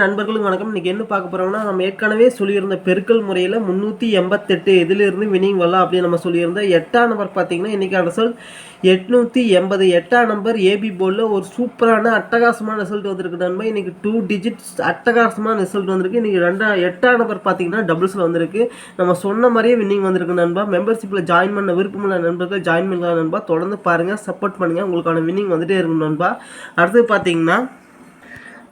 நண்பர்களுக்கு வணக்கம். இன்னைக்கு என்ன பார்க்க போறோம்னா நம்ம ஏற்கனவே சொல்லியிருந்த பெருக்கல் முறையில் முந்நூற்றி எண்பத்தெட்டு இதிலிருந்து வினிங் வரலாம் அப்படின்னு நம்ம சொல்லியிருந்தோம் எட்டாம் நம்பர் பார்த்தீங்கன்னா இன்னைக்கு ரிசல்ட் எட்நூற்றி எண்பது. எட்டாம் நம்பர் ஏபி போர்டில் ஒரு சூப்பரான அட்டகாசமான ரிசல்ட் வந்திருக்கு நண்பர் இன்னைக்கு டூ டிஜிட்ஸ் அட்டகாசமான ரிசல்ட் வந்திருக்கு. இன்றைக்கி ரெண்டா எட்டாம் நம்பர் பார்த்தீங்கன்னா டபுள்ஸில் வந்திருக்கு. நம்ம சொன்ன மாதிரியே வின்னிங் வந்திருக்கு நண்பா. மெம்பர்ஷிப்பில் ஜாயின் பண்ண விருப்பமுள்ள நண்பர்கள் ஜாயின் பண்ணலாம் நண்பா. தொடர்ந்து பாருங்கள் சப்போர்ட் பண்ணுங்கள் உங்களுக்கான வின்னிங் வந்துட்டே இருக்கும் நண்பா. அடுத்து பார்த்தீங்கன்னா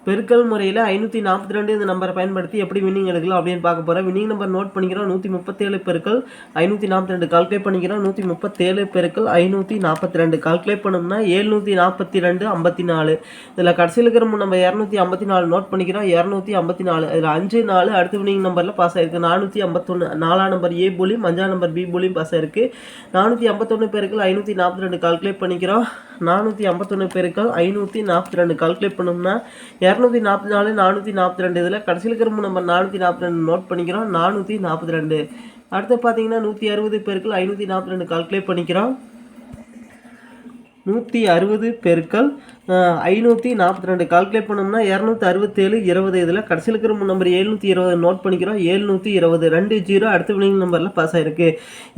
பெருக்கல் முறையில் ஐநூற்றி நாற்பத்தி ரெண்டு இந்த நம்பரை பயன்படுத்தி எப்படி வின்னிங் எடுக்கலாம் அப்படின்னு பார்க்க போகிறோம் வின்னிங் நம்பர் நோட் பண்ணிக்கிறோம். நூற்றி முப்பத்தேழு பெருக்கள் ஐநூற்றி நாற்பத்தி ரெண்டு. கால்குலேட் பண்ணிக்கிறோம். நூற்றி முப்பத்தேழு பெருக்கள் ஐநூற்றி நாற்பத்தி ரெண்டு. கால்குலேட் பண்ணோம்னா ஏழ்நூற்றி நாற்பத்தி ரெண்டு ஐம்பத்தி நாலு. இதில் கடைசியில் இருக்கிற நம்ம இரநூத்தி ஐம்பத்தி நாலு நோட் பண்ணிக்கிறோம். இரநூத்தி ஐம்பத்தி நாலு. இதில் அஞ்சு நாலு அடுத்த வின்னிங் நம்பரில் பாஸ் ஆயிருக்கு. நானூற்றி ஐம்பத்தொன்று நாலாம் நம்பர் ஏ போலியும் அஞ்சாம் நம்பர் பி போலியும் பாஸ் ஆயிருக்கு. நானூற்றி ஐம்பத்தொன்று பெருக்கள் ஐநூற்றி நாற்பத்தி ரெண்டு. கால்குலேட் பண்ணிக்கிறோம். நானூற்றி ஐம்பத்தொன்று பெருக்கள் ஐநூற்றி நாற்பத்தி ரெண்டு கால்குலேட் பண்ணோம்னா இரநூத்தி நாற்பத்தி நாலு நானூற்றி நாற்பத்தி ரெண்டு இதில் கடைசியில் இருக்கிற நம்ம நானூற்றி நாற்பத்தி ரெண்டு நோட் பண்ணிக்கிறோம். நானூற்றி நாற்பத்தி ரெண்டு. அடுத்து பார்த்தீங்கன்னா நூற்றி அறுபது பெருக்கள் ஐநூற்றி நாற்பத்தி ரெண்டு கால்குலேட் பண்ணிக்கிறோம். நூற்றி அறுபது பெருக்கள் ஐநூற்றி நாற்பத்தி ரெண்டு கால்குலேட் பண்ணோம்னா இரநூத்தி அறுபத்தேழு இருபது இதில் கடைசியில் இருக்கிற நம்பர் எழுநூற்றி இருபது நோட் பண்ணிக்கிறோம். எழுநூற்றி இருபது ரெண்டு ஜீரோ அடுத்த வினிங் நம்பரில் பாஸ் ஆயிருக்கு.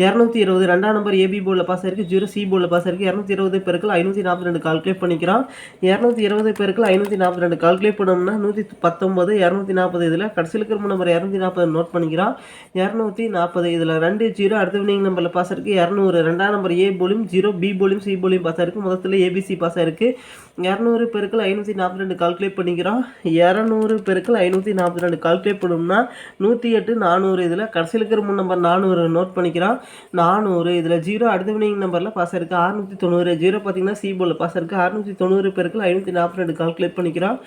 இரநூத்தி இருபது ரெண்டாம் நம்பர் ஏபி போர்டில் பாஸ் ஆயிருக்கு. ஜீரோ சி போர்டில் பாஸ் ஆயிருக்கு. இரநூத்தி இருபது பேருக்கு ஐநூற்றி நாற்பத்தி ரெண்டு கால்குலேட் பண்ணிக்கிறோம். இரநூத்தி இருபது பேருக்கு ஐநூற்றி நாற்பத்தி ரெண்டு கால்குலேட் பண்ணோம்னா நூற்றி பத்தொம்பது இரநூத்தி நாற்பது இதில் கடைசியில் இருக்கிற நம்பர் இரநூத்தி நாற்பது நோட் பண்ணிக்கிறோம். இரநூத்தி நாற்பது இதில் ரெண்டு ஜீரோ அடுத்த வினிங் நம்பரில் பாஸ் ஆயிருக்கு. இரநூறு ரெண்டாம் நம்பர் ஏ போலியும் ஜீரோ பி போலியும் சி போலியும் பாஸ் ஆயிருக்கு. மொத்தத்தில் ஏபிசி பாஸ் ஆயிருக்கு. இரநூறு பெருக்கள் ஐநூற்றி நாற்பத்தி ரெண்டு கால்குலேட் பண்ணிக்கிறோம். இரநூறு பெருக்கள் ஐநூற்றி நாற்பத்தி ரெண்டு கால்குலேட் பண்ணோம்னா நூற்றி எட்டு நானூறு. இதில் கடைசியில் இருக்கிற மூணு நம்பர் நானூறு நோட் பண்ணிக்கிறோம். நானூறு. இதில் ஜீரோ அடுத்த வினிங் நம்பரில் பாஸ் இருக்குது அறுநூற்றி தொண்ணூறு. ஜீரோ பார்த்தீங்கன்னா சி போல் பாஸ் இருக்குது அறுநூற்றி தொண்ணூறு பெருக்கள் ஐநூற்றி நாற்பத்தி ரெண்டு கால்குலேட் பண்ணிக்கிறோம்.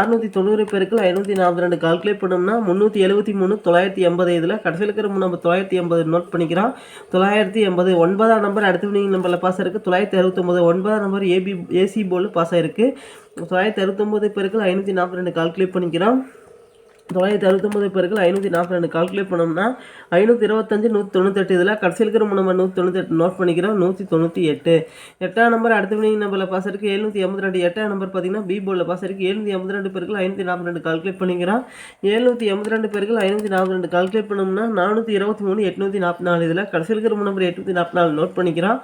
அறுநூற்றி தொண்ணூறு பெருக்கள் ஐநூற்றி நாற்பத்தி ரெண்டு கால்குலேட் பண்ணோம்னா முந்நூற்றி எழுபத்தி மூணு தொள்ளாயிரத்தி எண்பது. இதில் கடைசியில் இருக்கிற மூணு நம்பர் தொள்ளாயிரத்தி எண்பது நோட் பண்ணிக்கிறோம். தொள்ளாயிரத்தி எண்பது. ஒன்பதாம் நம்பர் அடுத்த வினிங் நம்பரில் பாஸ் இருக்குது தொள்ளாயிரத்தி அறுபத்தொம்பது ஒன்பதாம் number AB AC pole pass ஆயிருக்கு தொள்ளாயிரத்தி அறுபத்தொம்போது பேருக்கு ஐநூற்றி நாற்பத்தி ரெண்டு கால்குலேட் பண்ணிக்கிறோம். தொள்ளாயிரத்தி அறுபத்தொம்பது பேருக்கு ஐநூற்றி நாற்பத்தி ரெண்டு கால்குலேட் பண்ணோம்னா ஐநூற்றி இருபத்தஞ்சு நூற்றி தொண்ணூத்தெட்டு இதில் கடைசியில் இருக்கிற நம்பர் நூற்றி தொண்ணூத்தெட்டு நோட் பண்ணிக்கிறோம் நூற்றி தொண்ணூற்றி எட்டு. எட்டாம் நம்பர் அடுத்த வினிங் நம்பரில் பாஸ் இருக்குது எழுநூற்றி எண்பத்தி ரெண்டு. எட்டாம் நம்பர் பார்த்தீங்கன்னா பி போர்டில் பாஸ் இருக்குது எழுநூற்றி எண்பத்தி ரெண்டு பேருக்கு ஐநூற்றி நாற்பத்தி ரெண்டு கால்குலேட் பண்ணிக்கிறோம். எழுநூற்றி எண்பத்தி ரெண்டு பேருக்கு ஐநூற்றி நாற்பத்தி ரெண்டு கால்குலேட் பண்ணோம்னா நானூற்றி இருபத்தி மூணு எட்நூற்றி நாற்பத்தி நாலு இதில் கடைசியில் இருக்கிற நம்பர் எட்நூற்றி நாற்பத்தி நாலு நோட் பண்ணிக்கிறோம்.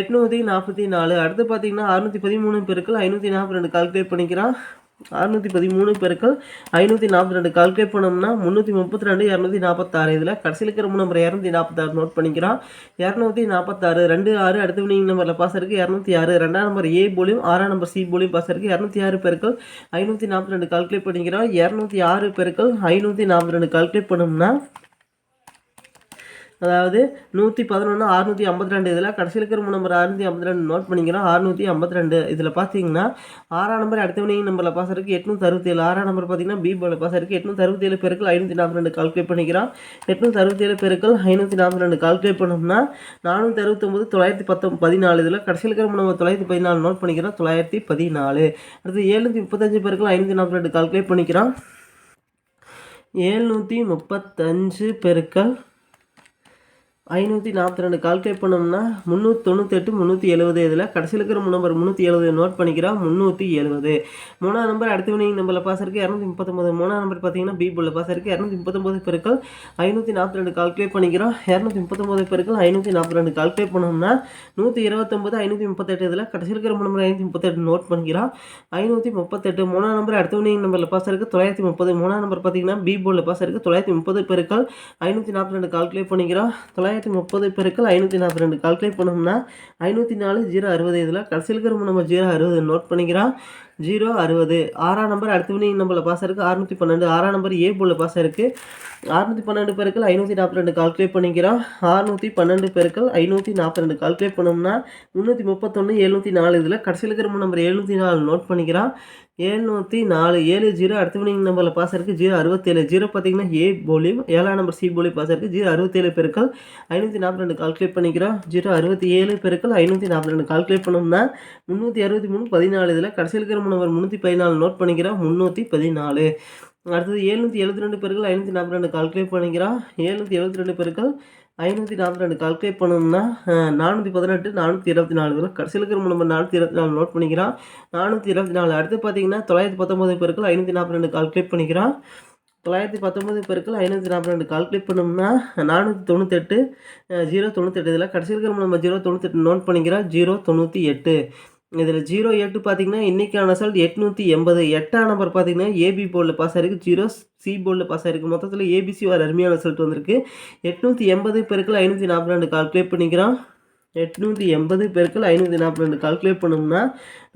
எட்நூற்றி நாற்பத்தி நாலு. அடுத்து பார்த்தீங்கன்னா அறுநூற்றி பதிமூணு பேருக்கு ஐநூற்றி நாற்பத்தி ரெண்டு கால்குலேட் பண்ணிக்கிறோம். அறுநூற்றி பதிமூணு பெருக்கள் ஐநூற்றி நாற்பத்தி ரெண்டு கால்குலேட் பண்ணோம்னா முந்நூற்றி முப்பத்தி ரெண்டு இரநூத்தி நாற்பத்தாறு இதில் கடைசியில் இருக்கிற நம்பர் இரநூத்தி நாற்பத்தாறு நோட் பண்ணிக்கிறோம். இரநூத்தி நாற்பத்தாறு ரெண்டு ஆறு அடுத்த வினிங் நம்பரில் பாஸ் இருக்குது இரநூத்தி ஆறு ரெண்டாம் நம்பர் ஏ போலியும் ஆறாம் நம்பர் சி போலியும் பாஸ் இருக்குது இரநூத்தி ஆறு பெருக்கள் ஐநூற்றி நாற்பத்தி ரெண்டு கால்குலேட் பண்ணிக்கிறோம் இரநூத்தி ஆறு பெருக்கள் ஐநூற்றி நாற்பத்தி ரெண்டு கால்குலேட் பண்ணோம்னா அதாவது நூற்றி பதினொன்று அறுநூற்றி ஐம்பத்தி ரெண்டு இதில் கடைசியில் இருக்கிற நம்பர் அறுநூற்றி ஐம்பத்தி ரெண்டு நோட் பண்ணிக்கிறோம். அறுநூற்றி ஐம்பத்தி ரெண்டு இதில் பார்த்தீங்கன்னா ஆறாம் நம்பர் அடுத்த நம்பரில் பாஸ் இருக்குது எட்நூற்றி அறுபத்தேழு. ஆறாம் நம்பர் பார்த்தீங்கன்னா பி போல பாஸ் இருக்குது எட்நூற்றி அறுபத்தேழு பெருக்கள் ஐநூற்றி நாற்பத்தி ரெண்டு கால்குலேட் பண்ணிக்கிறோம். எட்நூற்றி அறுபத்தேழு பெருக்கள் ஐநூற்றி நாற்பத்தி ரெண்டு கால்குலேட் பண்ணோம்னா நானூற்றி அறுபத்தொம்பது தொள்ளாயிரத்தி பத்தொம்பது பதினாலு. இதில் கடைசியில் இருக்கிற நம்பர் தொள்ளாயிரத்தி பதினாலு நோட் பண்ணிக்கிறோம். தொள்ளாயிரத்தி பதினாலு. அடுத்து ஏழுநூற்றி முப்பத்தஞ்சு பெருக்கள் ஐநூற்றி நாற்பத்தி ரெண்டு கால்குலேட் பண்ணிக்கிறோம். ஏழ்நூற்றி முப்பத்தஞ்சு பெருக்கள் ஐநூற்றி நாற்பத்தி ரெண்டு கால்குலேட் பண்ணோம்னா முந்நூற்றி தொண்ணூத்தெட்டு முந்நூற்றி எழுபது இதில் கடைசியில் இருக்கிற நம்பர் முந்நூற்றி எழுபது நோட் பண்ணிக்கிறோம் முந்நூற்றி எழுபது மூணாம் நம்பர் அடுத்த வினிங் நம்பரில் பாஸ் இருக்குது இரநூத்தி முப்பத்தொம்பது மூணாம் நம்பர் பார்த்தீங்கன்னா பி புள்ள பாஸ் இருக்குது இரநூத்தி முப்பத்தொம்பது பெருக்கள் ஐநூற்றி நாற்பத்தி ரெண்டு கால்குலேட் பண்ணிக்கிறோம். இரநூத்தி முப்பத்தொம்பது பெருக்கள் ஐநூற்றி நாற்பத்தி ரெண்டு கால்குலேட் பண்ணோம்னா நூற்றி இருபத்தொம்பது ஐநூற்றி முப்பத்தெட்டு இதில் கடைசியில் இருக்கிற நம்பர் ஐநூற்றி முப்பத்தெட்டு நோட் பண்ணிக்கிறோம். ஐநூற்றி முப்பத்தெட்டு. மூணாம் நம்பர் அடுத்த வினிங் நம்பரில் பாஸ் இருக்குது தொள்ளாயிரத்தி முப்பது. மூணாம் நம்பர் பார்த்தீங்கன்னா பி போலில் பாஸ் இருக்குது தொள்ளாயிரத்தி முப்பது பெருக்கள் ஐநூற்றி நாற்பத்தி ரெண்டு கால்குலேட் பண்ணிக்கிறோம். தொள்ளாயிரத்தி முப்பது பெருக்கள் ஐநூற்றி நாற்பத்தி ரெண்டு. கால்குலேட் பண்ணோம்னா ஐநூற்றி நாலு ஜீரோ அறுபது இதில் கடைசியில் இருக்கிற நம்ம ஜீரோ அறுபது நோட் பண்ணிக்கிறோம். ஜீரோ அறுபது. ஆறாம் நம்பர் அடுத்த வினிங் நம்பரில் பாஸ் இருக்குது அறுநூற்றி பன்னெண்டு. ஆறாம் நம்பர் ஏ போல பாஸ் இருக்குது அறுநூற்றி பன்னெண்டு பெருக்கள் ஐநூற்றி நாற்பத்தி ரெண்டு கால்குலேட் பண்ணிக்கிறோம். அறுநூற்றி பன்னெண்டு பெருக்கள் ஐநூற்றி நாற்பத்தி ரெண்டு கால்குலேட் பண்ணோம்னா முந்நூற்றி முப்பத்தொன்று எழுநூற்றி நாலு இதில் கடைசியில் இருக்கிற நம்பர் எழுநூற்றி நாலு நோட் பண்ணிக்கிறோம். எழுநூற்றி நாலு ஏழு ஜீரோ அடுத்த வினிங் நம்பரில் பாஸ் இருக்குது ஜீரோ அறுபத்தேழு. ஜீரோ பார்த்தீங்கன்னா ஏ போலியும் ஏழாம் நம்பர் சி போலி பாஸ் இருக்குது ஜீரோ அறுபத்தேழு பெருக்கள் ஐநூற்றி நாற்பத்தி ரெண்டு கால்குலேட் பண்ணிக்கிறோம். ஜீரோ அறுபத்தி ஏழு பெருக்கள் ஐநூற்றி நாற்பத்தி ரெண்டு கால்குலேட் பண்ணோம்னா முந்நூற்றி அறுபத்தி மூணு பதினாலு இதில் கடைசியில் இருக்கிற நம்பர் முந்நூற்றி பதினாலு நோட் பண்ணிக்கிறோம் முந்நூற்றி பதினாலு. அடுத்தது எழுநூற்றி எழுபத்தி ரெண்டு பேருக்கள் ஐநூற்றி நாற்பத்தி ரெண்டு கால்குலேட் பண்ணிக்கிறான் எழுநூற்றி எழுபத்தி ரெண்டு பேருக்கள் ஐநூற்றி நாற்பத்தி ரெண்டு கால்குலேட் பண்ணோம்னா நானூற்றி பதினெட்டு நானூற்றி இருபத்தி நாலு இதில் கடைசியில் இருக்கிற நம்பர் நானூற்றி இருபத்தி நாலு நோட் பண்ணிக்கிறான் நானூற்றி இருபத்தி நாலு. அடுத்து பார்த்தீங்கன்னா தொள்ளாயிரத்தி பத்தொம்பது பேருக்கு ஐநூற்றி நாற்பத்தி ரெண்டு கால்குலேட் பண்ணிக்கிறான் தொள்ளாயிரத்தி பத்தொம்பது பேருக்கு ஐநூற்றி நாற்பத்தி ரெண்டு கால்குலேட் பண்ணோம்னா நானூற்றி தொண்ணூத்தெட்டு ஜீரோ தொண்ணூத்தெட்டு. இதில் கடைசியில் இருக்கிற நம்ம ஜீரோ தொண்ணூத்தெட்டு நோட் பண்ணிக்கிறோம் ஜீரோ தொண்ணூற்றி எட்டு. இதில் ஜீரோ எட்டு பார்த்தீங்கன்னா இன்றைக்கான ரிசல்ட் எட்நூற்றி எண்பது. எட்டாம் நம்பர் பார்த்தீங்கன்னா ஏபி போர்டில் பாஸ் ஆயிருக்கு. ஜீரோ சி போர்டில் பாஸ் ஆயிருக்கு. மொத்தத்தில் ஏபிசி ஒரு அருமையான ரிசல்ட் வந்திருக்கு. எட்நூற்றி எண்பது பேருக்கு ஐநூற்றி நாற்பத்தி ரெண்டு கால்குலேட் பண்ணிக்கிறோம். எட்நூற்றி எண்பது பேருக்கு ஐநூற்றி நாற்பத்தி ரெண்டு கால்குலேட் பண்ணோம்னா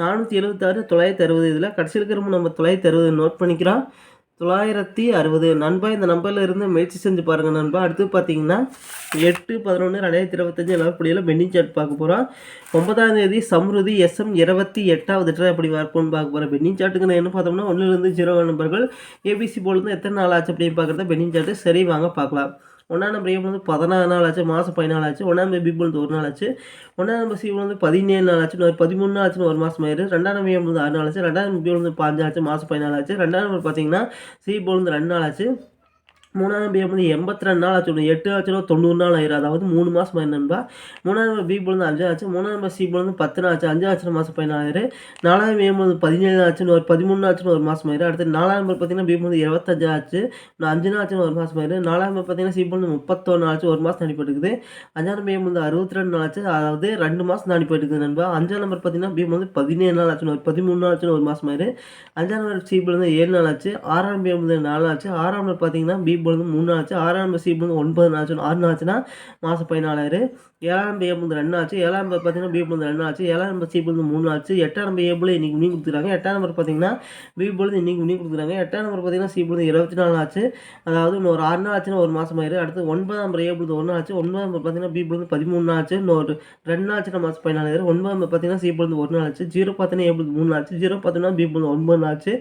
நானூற்றி எழுபத்தாறு தொள்ளாயிரத்தி அறுபது. இதில் கடைசி இருக்கிற நம்ம தொள்ளாயிரத்தி அறுபது நோட் பண்ணிக்கிறோம். தொள்ளாயிரத்தி அறுபது. நண்பா இந்த நம்பரில் இருந்து முயற்சி செஞ்சு பாருங்கள் நண்பா. அடுத்து பார்த்தீங்கன்னா எட்டு பதினொன்று ரெண்டாயிரத்தி இருபத்தஞ்சி எல்லாப்படியில் பெண்டிங் சார்ட் பார்க்க போகிறோம் ஒன்பதாம் தேதி சம்ருதி எஸ்எம் இருபத்தி எட்டாவது ட்ரை அப்படி வரப்போன்னு பார்க்க போகிறேன் பெண்டிங் சார்ட்டுக்கு நான் என்ன பார்த்தோம்னா ஒன்றுலேருந்து ஜீரோ நம்பர்கள் ஏபிசி போலேருந்து எத்தனை நாள் ஆச்சு அப்படின்னு பார்க்குறத பெண்டிங் சார்ட்டு சரி வாங்க பார்க்கலாம். ஒன்றாம் நம்பர் வந்து பதினாறு நாள் ஆச்சு மாதம் பதினாலு ஆச்சு. ஒன்றாம் நம்பர் பி வந்து ஒரு நாள் ஆச்சு. ஒன்றாம் நம்பர் சி வந்து பதினேழு நாள் ஆச்சு. ஒரு பதிமூணு நாள் ஆச்சுன்னு ஒரு மாதம் ஆயிரு ரெண்டாம் நம்பர் வந்து ஆறு நாள் ஆச்சு. ரெண்டாம் நம்பர் பி வந்து பாஞ்சு ஆச்சு மாதம் பதினாலு ஆச்சு. ரெண்டாம் நம்பர் பார்த்தீங்கன்னா சி வந்து ரெண்டு நாள் ஆச்சு. மூணாவது பி வந்து எண்பத்தி ரெண்டு நாள் ஆச்சு. எட்டு ஆச்சுன்னா தொண்ணூறு நாள் ஆயிரும். அதாவது மூணு மாதம் ஆயிருந்தா மூணாவது பி வந்து அஞ்சு ஆச்சு. மூணாவது சி வந்து பத்து நாள் ஆச்சு. அஞ்சு ஆச்சு மாதம் பதினாயிரம் நாலாவது ஏ வந்து பதினேழு ஆச்சுன்னு ஒரு பதிமூணு ஆச்சுன்னு ஒரு மாதம் ஆயிரும் அடுத்து நாலாவது பார்த்தீங்கன்னா பி வந்து இருபத்தஞ்சு ஆச்சு. அஞ்சு நாள் ஆச்சுன்னு ஒரு மாதம் ஆயிரும் நாலாவது பார்த்தீங்கன்னா சி வந்து முப்பத்தொன்று ஆச்சு. ஒரு மாதம் அனுப்பிட்டுருக்குது போயிட்டுக்குது அஞ்சாவது பி வந்து அறுபத்தி ரெண்டு நாள் ஆச்சு. அதாவது ரெண்டு மாதம் தாண்டி போயிட்டுக்குது நண்பா. அஞ்சாம் நம்பர் பார்த்தீங்கன்னா பி வந்து பதினேழு நாள் ஆச்சுன்னு ஒரு பதிமூணு நாள் ஆச்சுன்னு ஒரு மாதம் ஆயிரும் அஞ்சாம் நம்பர் சி வந்து ஏழு நாள் ஆச்சு. ஆறாம் பி வந்து நாலு ஆச்சு. ஆறாம் நம்பர் பார்த்தீங்கன்னா பி வந்து மூணு ஆச்சு. ஆறாம் நம்பர் சீப் வந்து ஒன்பது நாச்சு ஆறு நாச்சுன்னா மாதம் பதினாலாயிரம். ஏழாம் நம்பர் ரெண்டு ஆச்சு. ஏழாம் நம்பர் பார்த்தீங்கன்னா பி ரெண்டு ஆச்சு. ஏழாம் நம்பர் மூணு ஆச்சு. எட்டாம் நம்பர் ஏ போல இன்னைக்கு மீன் கொடுத்துருக்காங்க. எட்டாம் நம்பர் பார்த்தீங்கன்னா பி இன்னைக்கு முடிவு கொடுத்துருக்காங்க. எட்டாம் நம்பர் பார்த்தீங்கன்னா சிபிள் இருபத்தி நாலு ஆச்சு. அதாவது இன்னும் ஒரு ஆறு நாள் ஆச்சுன்னா ஒரு மாதம் ஆயிரு அடுத்து ஒன்பதாம் நம்பர் ஏபிள் ஒன்று ஆச்சு. ஒன்பதாம் நம்பர் பார்த்தீங்கன்னா பி பொழுது பதிமூணு ஆச்சு. இன்னொரு ரெண்டு நாள் ஆச்சுன்னா மாதம் பதினாலாயிரம் ஒன்பதாம் நம்பர் பார்த்தீங்கன்னா சிபிள் ஒரு நாள் ஆச்சு. ஜீரோ பார்த்தீங்கன்னா ஏபிள் மூணு ஆச்சு. ஜீரோ பார்த்தீங்கன்னா பி ஒன்பது நாள் ஆச்சு.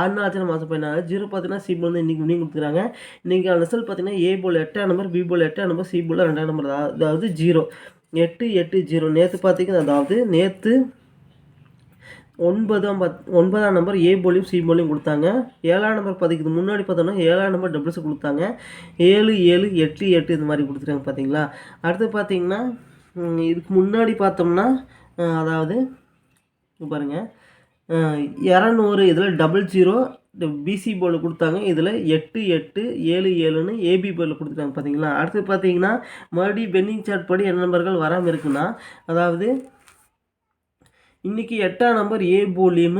ஆறு நாள் ஆச்சுன்னா மாதம் பதினாலு ஜீரோ பார்த்தீங்கன்னா சிபிள் இன்னைக்கு மீன் கொடுத்துருக்காங்க. இன்னைக்கு ரிசல்ட் பார்த்தீங்கன்னா ஏ போல் எட்டாம் நம்பர் பி போல் எட்டாம் நம்பர் சி போல் ரெண்டாம் நம்பர் அதாவது ஜீரோ ஜீரோ எட்டு எட்டு ஜீரோ. நேற்று பார்த்தீங்கன்னா அதாவது நேற்று ஒன்பதாம் பத் ஒன்பதாம் நம்பர் ஏ போலியும் சி போலியும் கொடுத்தாங்க. ஏழாம் நம்பர் பதிக்குது. முன்னாடி பார்த்தோம்னா ஏழாம் நம்பர் டபுள்ஸ் கொடுத்தாங்க. ஏழு ஏழு எட்டு எட்டு இந்த மாதிரி கொடுத்துருக்காங்க பார்த்தீங்களா அடுத்து பார்த்தீங்கன்னா இதுக்கு முன்னாடி பார்த்தோம்னா அதாவது பாருங்கள் இரநூறு இதில் டபுள் ஜீரோ பிசி போர்டில் கொடுத்தாங்க. இதில் எட்டு எட்டு ஏழு ஏழுன்னு ஏபி போர்டில் கொடுத்துட்டாங்க பார்த்தீங்களா அடுத்து பார்த்தீங்கன்னா மறுபடியும் பெண்டிங் சார்ட் படி என்ன நம்பர்கள் வராமல் இருக்குன்னா அதாவது இன்றைக்கி எட்டாம் நம்பர் ஏ போலியும்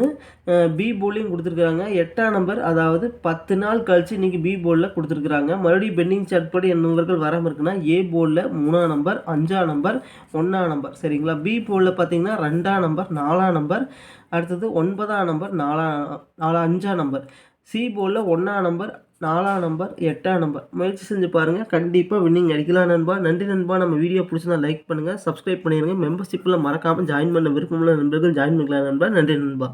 பி போலியும் கொடுத்துருக்குறாங்க. எட்டாம் நம்பர் அதாவது பத்து நாள் கழித்து இன்றைக்கி பி போலில் கொடுத்துருக்குறாங்க. மறுபடியும் பெண்டிங் சார்ட் படி என்ன நம்பர்கள் வராமல் இருக்குன்னா ஏ போர்டில் மூணாம் நம்பர் அஞ்சாம் நம்பர் ஒன்றாம் நம்பர் சரிங்களா? பி போலில் பார்த்தீங்கன்னா ரெண்டாம் நம்பர் நாலாம் நம்பர் அடுத்தது ஒன்பதாம் நம்பர் நாலாம் நாலா அஞ்சாம் நம்பர் சி போர்டில் ஒன்றாம் நம்பர் நாலாம் நம்பர் எட்டாம் நம்பர். முயற்சி செஞ்சு பாருங்கள் கண்டிப்பாக வின்னிங் அடிக்கலாம் நண்பா. நன்றி நண்பா. நம்ம வீடியோ பிடிச்சிருந்தா லைக் பண்ணுங்கள் சப்ஸ்கிரைப் பண்ணிடுங்க மெம்பர்ஷிப்பில் மறக்காமல் ஜாயின் பண்ண விருப்பமுள்ள நண்பர்கள் ஜாயின் பண்ணிக்கலாம் நண்பா. நன்றி நண்பா.